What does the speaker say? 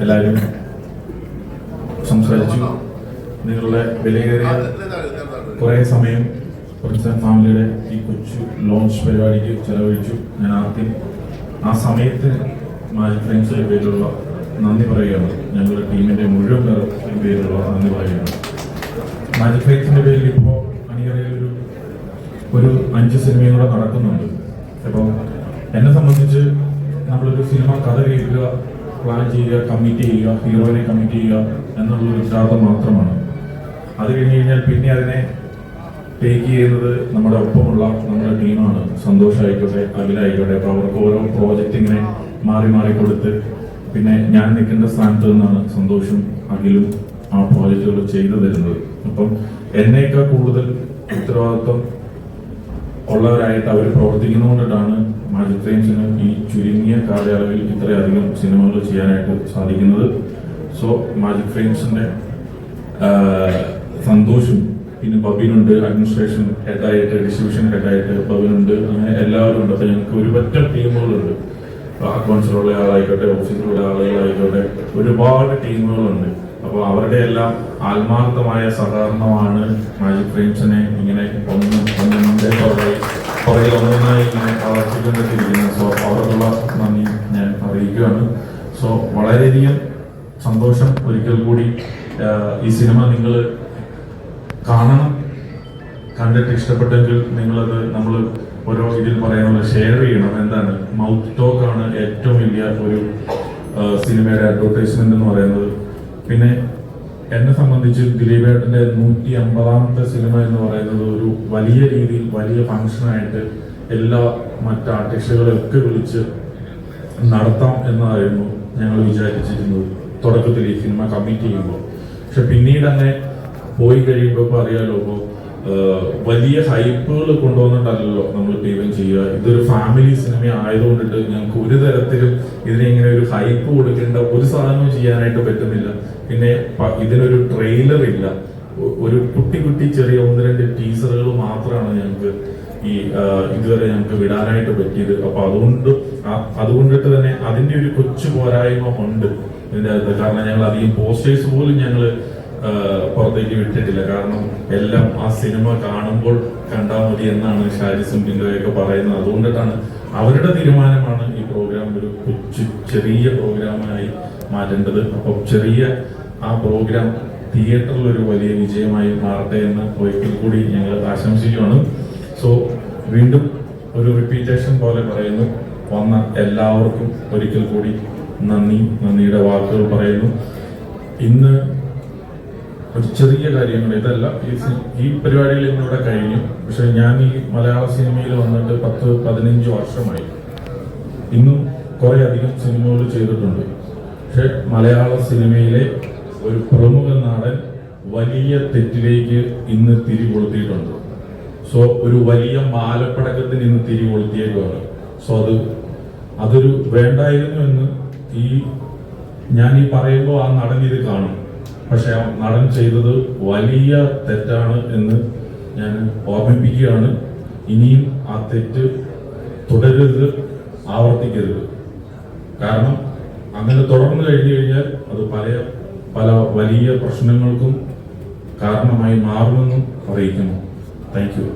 എല്ലാവരും സംസാരിച്ചു. നിങ്ങളുടെ വിലയേറിയ കുറേ സമയം കുറച്ച് ഫാമിലിയുടെ ഈ കൊച്ചു ലോഞ്ച് പരിപാടിക്ക് ചെലവഴിച്ചു. ഞാൻ ആദ്യം ആ സമയത്ത് മാജി ഫ്രണ്ട്സിന്റെ പേരിലുള്ള നന്ദി പറയുകയാണ്. ഞങ്ങളുടെ ടീമിന്റെ മുഴുവൻ പേരിലുള്ള നന്ദി പറയുകയാണ്. മാജി ഫ്രണ്ട്സിന്റെ പേരിൽ ഇപ്പോൾ അണിയറയിൽ ഒരു ഒരു അഞ്ച് സിനിമയും കൂടെ നടക്കുന്നുണ്ട്. അപ്പം എന്നെ സംബന്ധിച്ച് നമ്മളൊരു സിനിമ കഥ കേൾക്കുക പ്ലാൻ ചെയ്യുക കമ്മിറ്റ് ചെയ്യുക ഹീറോയിനെ കമ്മിറ്റ് ചെയ്യുക എന്നുള്ള ഒരു ഉത്തരവാദിത്തം മാത്രമാണ്. അത് കഴിഞ്ഞ് കഴിഞ്ഞാൽ പിന്നെ അതിനെ ടേക്ക് ചെയ്യുന്നത് നമ്മുടെ ഒപ്പമുള്ള നമ്മുടെ ടീമാണ്. സന്തോഷമായിക്കോട്ടെ അഖിലായിക്കോട്ടെ. അപ്പോൾ അവർക്ക് ഓരോ പ്രോജക്റ്റ് ഇങ്ങനെ മാറി മാറി കൊടുത്ത് പിന്നെ ഞാൻ നിൽക്കേണ്ട സ്ഥാനത്ത് നിന്നാണ് സന്തോഷം അഖിലും ആ പ്രോജക്റ്റുകൾ ചെയ്തു തരുന്നത്. അപ്പം എന്നേക്കാൾ കൂടുതൽ ഉത്തരവാദിത്വം ഉള്ളവരായിട്ട് അവർ പ്രവർത്തിക്കുന്നതുകൊണ്ടിട്ടാണ് മാജിക് ഫ്രെയിംസിന് ഈ ചുരുങ്ങിയ കാലയളവിൽ ഇത്രയധികം സിനിമകൾ ചെയ്യാനായിട്ട് സാധിക്കുന്നത്. സോ മാജിക് സന്തോഷം പിന്നെ ബബിനുണ്ട് അഡ്മിനിസ്ട്രേഷൻ ഹെഡായിട്ട് ഡിസ്ട്രിബ്യൂഷൻ ഹെഡായിട്ട് ബബിനുണ്ട് അങ്ങനെ എല്ലാവരും ഉണ്ട്. അപ്പൊ ഞങ്ങൾക്ക് ഒരുപറ്റ ടീമുകളുണ്ട്. അക്കൗണ്ട്സിലുള്ള ആളായിക്കോട്ടെ ഓഫീസിലുള്ള ആളുകളായിക്കോട്ടെ ഒരുപാട് ടീമുകളുണ്ട്. അപ്പോൾ അവരുടെ എല്ലാം ആത്മാർത്ഥമായ സഹകരണമാണ് മാജിക് ഫ്രെയിംസിനെ ഇങ്ങനെ ഒന്ന് പുറകെ ഒന്നൊന്നായി ഇങ്ങനെ വളർത്തിക്കൊണ്ടിരിക്കുന്നത് സോ അവർക്കുള്ള നന്ദി ഞാൻ അറിയിക്കുകയാണ്. സോ വളരെയധികം സന്തോഷം ഒരിക്കൽ കൂടി ഈ സിനിമ നിങ്ങൾ കാണണം. കണ്ടിട്ട് ഇഷ്ടപ്പെട്ടെങ്കിൽ നിങ്ങളത് നമ്മൾ ഓരോ ഇതിൽ പറയുന്നത് ഷെയർ ചെയ്യണം. എന്താണ്? മൗത്ത് ടോക്ക് ആണ് ഏറ്റവും വലിയ ഒരു സിനിമയുടെ അഡ്വർടൈസ്മെന്റ് എന്ന് പറയുന്നത്. പിന്നെ എന്നെ സംബന്ധിച്ച് ദിലീപേട്ടന്റെ നൂറ്റി അമ്പതാമത്തെ സിനിമ എന്ന് പറയുന്നത് ഒരു വലിയ രീതിയിൽ വലിയ ഫംഗ്ഷനായിട്ട് എല്ലാ മറ്റ് ആർട്ടിസ്റ്റുകളെ ഒക്കെ വിളിച്ച് നടത്താം എന്നായിരുന്നു ഞങ്ങൾ വിചാരിച്ചിരുന്നത്. തുടക്കത്തിൽ ഈ സിനിമ കമ്മിറ്റ് ചെയ്യുമ്പോൾ. പക്ഷെ പിന്നീട് തന്നെ പോയി കഴിയുമ്പോൾ അറിയാലോ ഇപ്പോ ആഹ് വലിയ ഹൈപ്പുകൾ കൊണ്ടുവന്നിട്ടല്ലോ നമ്മൾ ഇപ്പം ചെയ്യുക. ഇതൊരു ഫാമിലി സിനിമ ആയതുകൊണ്ടിട്ട് ഞങ്ങൾക്ക് ഒരു തരത്തിലും ഇതിനെ ഇങ്ങനെ ഒരു ഹൈപ്പ് കൊടുക്കേണ്ട ഒരു സാധനവും ചെയ്യാനായിട്ട് പറ്റുന്നില്ല. പിന്നെ ഇതിനൊരു ട്രെയിലർ ഇല്ല. ഒരു കുട്ടി കുട്ടി ചെറിയ ഒന്ന് രണ്ട് ടീസറുകൾ മാത്രമാണ് ഞങ്ങൾക്ക് ഈ ഇതുവരെ ഞങ്ങൾക്ക് വിടാനായിട്ട് പറ്റിയത്. അപ്പൊ അതുകൊണ്ട് അതുകൊണ്ടിട്ട് തന്നെ അതിന്റെ ഒരു കൊച്ചു പോരായ്മ ഉണ്ട് ഇതിന്റെ അകത്ത്. കാരണം ഞങ്ങൾ അധികം പോസ്റ്റേഴ്സ് പോലും ഞങ്ങൾ പുറത്തേക്ക് വിട്ടിട്ടില്ല. കാരണം എല്ലാം ആ സിനിമ കാണുമ്പോൾ കണ്ടാൽ മതി എന്നാണ് ഷാജി പിങ്കോയൊക്കെ പറയുന്നത്. അതുകൊണ്ടിട്ടാണ് അവരുടെ തീരുമാനമാണ് ഈ പ്രോഗ്രാം ഒരു കൊച്ചു ചെറിയ പ്രോഗ്രാമായി മാറ്റേണ്ടത്. അപ്പം ചെറിയ ആ പ്രോഗ്രാം തിയേറ്ററിൽ ഒരു വലിയ വിജയമായി മാറട്ടെ എന്ന് ഒരിക്കൽ കൂടി ഞങ്ങൾ ആശംസിക്കുകയാണ്. സോ വീണ്ടും ഒരു റിപ്പീറ്റേഷൻ പോലെ പറയുന്നു. വന്ന എല്ലാവർക്കും ഒരിക്കൽ കൂടി നന്ദി. നന്ദിയുടെ വാക്കുകൾ പറയുന്നു. ഇന്ന് ഒരു ചെറിയ കാര്യങ്ങൾ. ഇതല്ല. ഈ ഈ പരിപാടികൾ ഇന്നിവിടെ കഴിഞ്ഞു. പക്ഷെ ഞാൻ ഈ മലയാള സിനിമയിൽ വന്നിട്ട് പത്ത് പതിനഞ്ച് വർഷമായി. ഇന്നും കുറെ അധികം സിനിമകൾ ചെയ്തിട്ടുണ്ട്. പക്ഷെ മലയാള സിനിമയിലെ ഒരു പ്രമുഖ നാടൻ വലിയ തെറ്റിലേക്ക് ഇന്ന് തിരികൊളുത്തിയിട്ടുണ്ട്. സോ ഒരു വലിയ മാലപ്പടക്കത്തിന് ഇന്ന് തിരികൊളുത്തിയേക്കുവാണ്. സോ അത് അതൊരു വേണ്ടായിരുന്നു എന്ന് ഈ ഞാൻ ഈ പറയുമ്പോൾ ആ നടൻ ഇത് കാണും. പക്ഷെ നടൻ ചെയ്തത് വലിയ തെറ്റാണ് എന്ന് ഞാൻ ഓർമ്മിപ്പിക്കുകയാണ്. ഇനിയും ആ തെറ്റ് തുടരരുത് ആവർത്തിക്കരുത്. കാരണം അങ്ങനെ തുടർന്നു കഴിഞ്ഞു കഴിഞ്ഞാൽ അത് പല പല വലിയ പ്രശ്നങ്ങൾക്കും കാരണമായി മാറുമെന്നും അറിയിക്കുന്നു. Thank you.